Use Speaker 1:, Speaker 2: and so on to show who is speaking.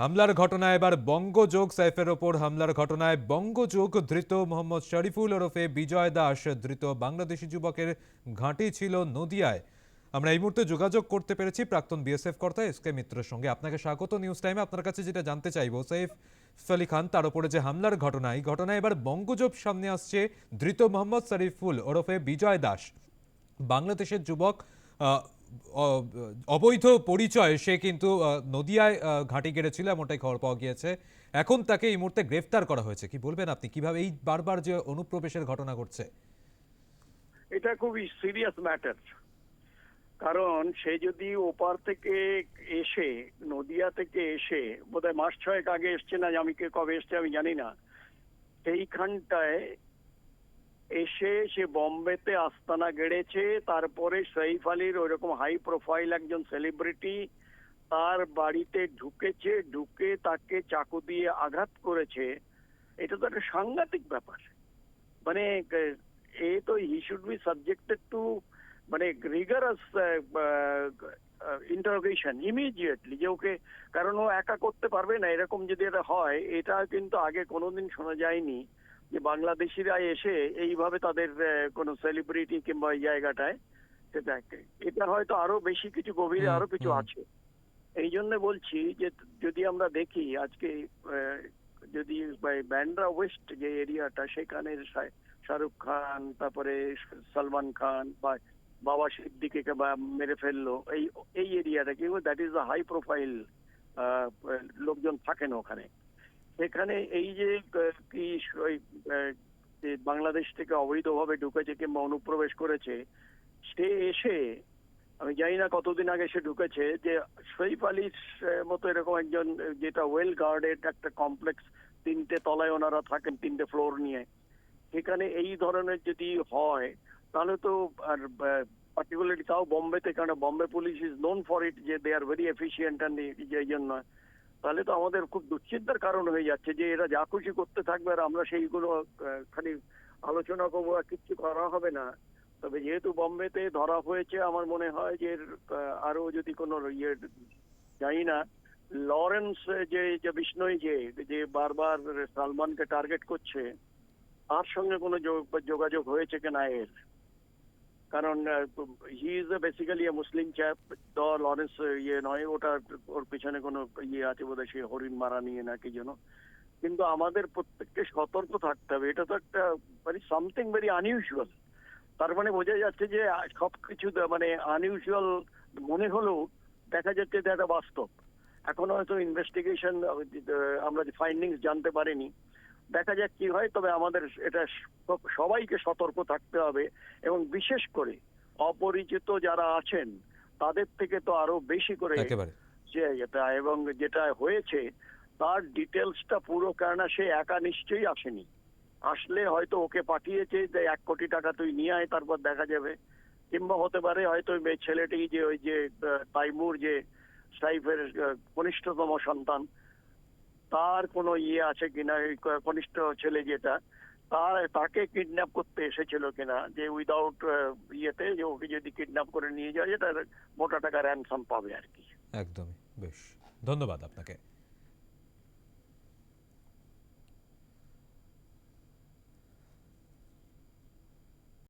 Speaker 1: হামলার ঘটনায় এবার বঙ্গযোগ সাইফের ওপর হামলার ঘটনায় বঙ্গযোগ ধৃত মোহাম্মদ শরীফুল ওরফে বিজয় দাস ধৃত বাংলাদেশি যুবকের ঘাঁটি ছিল নদিয়ায়। আমরা এই মুহূর্তে যোগাযোগ করতে পেরেছি প্রাক্তন বিএসএফ কর্তা এস কে মিত্রের সঙ্গে। আপনাকে স্বাগত নিউজ টাইমে। আপনার কাছে যেটা জানতে চাইব, সাইফ আলী খান, তার উপরে যে হামলার ঘটনা, এই ঘটনায় এবার বঙ্গযোগ সামনে আসছে ধৃত মোহাম্মদ শরীফুল ওরফে বিজয় দাস। বাংলাদেশের যুবক অবৈধ পরিচয় সে কিন্তু নদিয়ায় ঘাঁটি গেড়েছিল, এমনটাই খবর পাওয়া গিয়েছে। এখন তাকে এই মুহূর্তে গ্রেফতার করা হয়েছে। কি বলবেন আপনি? কীভাবে এই বারবার যে অনুপ্রবেশের ঘটনা ঘটছে?
Speaker 2: এটা খুবই সিরিয়াস ম্যাটার কারণ সে যদি ওপার থেকে এসে, নদিয়া থেকে এসে, বোধহয় মাস ছয়েক আগে এসছে না আমি কে, কবে এসছে আমি জানি না। সেইখানটায় এসে সে বম্বেতে আস্তানা গেড়েছে, তারপরে সৈফ আলীর ওইরকম হাই প্রোফাইল একজন সেলিব্রিটি তার বাড়িতে ঢুকেছে, ঢুকে তাকে চাকু দিয়ে আঘাত করেছে। এটা তো একটা সাংঘাতিক ব্যাপার। মানে এ তো he should be subjected to মানে রিগারাস ইন্টারোগেশন ইমিডিয়েটলি যে ওকে, কারণ ও একা করতে পারবে না, এরকম যদি এটা হয়, এটা কিন্তু আগে কোনোদিন শোনা যায়নি। যে বাংলাদেশিরা এসে এইভাবে তাদের কোনো সেলিব্রিটি কিংবা এই জায়গাটায় সেটা এটা হয়তো আরও বেশি কিছু গভীরে আরও কিছু আছে। এই জন্য বলছি যে যদি আমরা দেখি আজকে যদি ব্যান্ড্রা ওয়েস্ট যে এরিয়াটা সেখানে শাহরুখ খান তারপরে সালমান খান বা বাবা সিদ্দিকে বা মেরে ফেলল এই এই এরিয়াটা কিন্তু that is the high profile লোকজন থাকেন ওখানে। সেখানে এই যে কি বাংলাদেশ থেকে অবৈধভাবে ঢুকেছে কিংবা অনুপ্রবেশ করেছে, সে এসে, আমি জানি না কতদিন আগে সে ঢুকেছে, যে সৈফ আলীর মতো এরকম একজন, যেটা ওয়েল গার্ডেড একটা কমপ্লেক্স তিনটে তলায় ওনারা থাকেন, তিনটে ফ্লোর নিয়ে। সেখানে এই ধরনের যদি হয়, তাহলে তো আর পার্টিকুলারলি তাও বোম্বেতে কারণ Bombay police is known for it যে they are very efficient and এই জন্য। তাহলে তো আমাদের খুব দুশ্চিন্তার কারণ হয়ে যাচ্ছে যে এরা যা খুশি করতে থাকবে আর আমরা সেইগুলো খালি আলোচনা করব আর কিচ্ছু করা হবে না। তবে যেহেতু বম্বেতে ধরা হয়েছে, আমার মনে হয় যে আরও যদি কোনো ইয়ে জানি না, লরেন্স যে যে বিষ্ণই যে যে বারবার সালমানকে টার্গেট করছে, তার সঙ্গে কোনো যোগ- যোগাযোগ হয়েছে কিনা এর? কারণ he is a basically a Muslim chap the Lawrence ইয়ে নয়, ওটা ওর পিছনে কোনো ইয়ে আছে বোধহয় সে হরিণ মারা নিয়ে না কি যেন। কিন্তু আমাদের প্রত্যেককে সতর্ক থাকতে হবে, এটা তো একটা মানে সামথিং ভেরি আনইউজুয়াল তার মানে বোঝা যাচ্ছে যে সব কিছু মানে আনইউজুয়াল মনে হলেও দেখা যাচ্ছে এটা বাস্তব। এখনও হয়তো ইনভেস্টিগেশন আমরা ফাইন্ডিংস জানতে পারিনি দেখা যাক কি হয় তবে আমাদের এটা সবাইকে সতর্ক থাকতে হবে এবং বিশেষ করে অপরিচিত যারা আছেন তাদের থেকে তো আরও বেশি করে
Speaker 1: একেবারে।
Speaker 2: যে এটা এবং যেটা হয়েছে তার ডিটেলসটা পুরো কেননা সে একা নিশ্চয়ই আসেনি। আসলে হয়তো ওকে পাঠিয়েছে যে এক কোটি টাকা তুই নিয়ে আয় তারপর দেখা যাবে। কিংবা হতে পারে হয়তো ছেলেটি যে ওই যে তাইমুর যে সাইফের কনিষ্ঠতম সন্তান তার কোনো ইয়ে আছে কিনা, এই কনিষ্ঠ ছেলে যেটা, তার, তাকে কিডন্যাপ করতে এসেছিল কিনা, যে উইদাউট ইয়েতে যে ওকে যদি কিডন্যাপ করে নিয়ে যায় এটা মোটা টাকা র্যানসাম পাবে আর কি।
Speaker 1: একদমই, বেশ। ধন্যবাদ আপনাকে।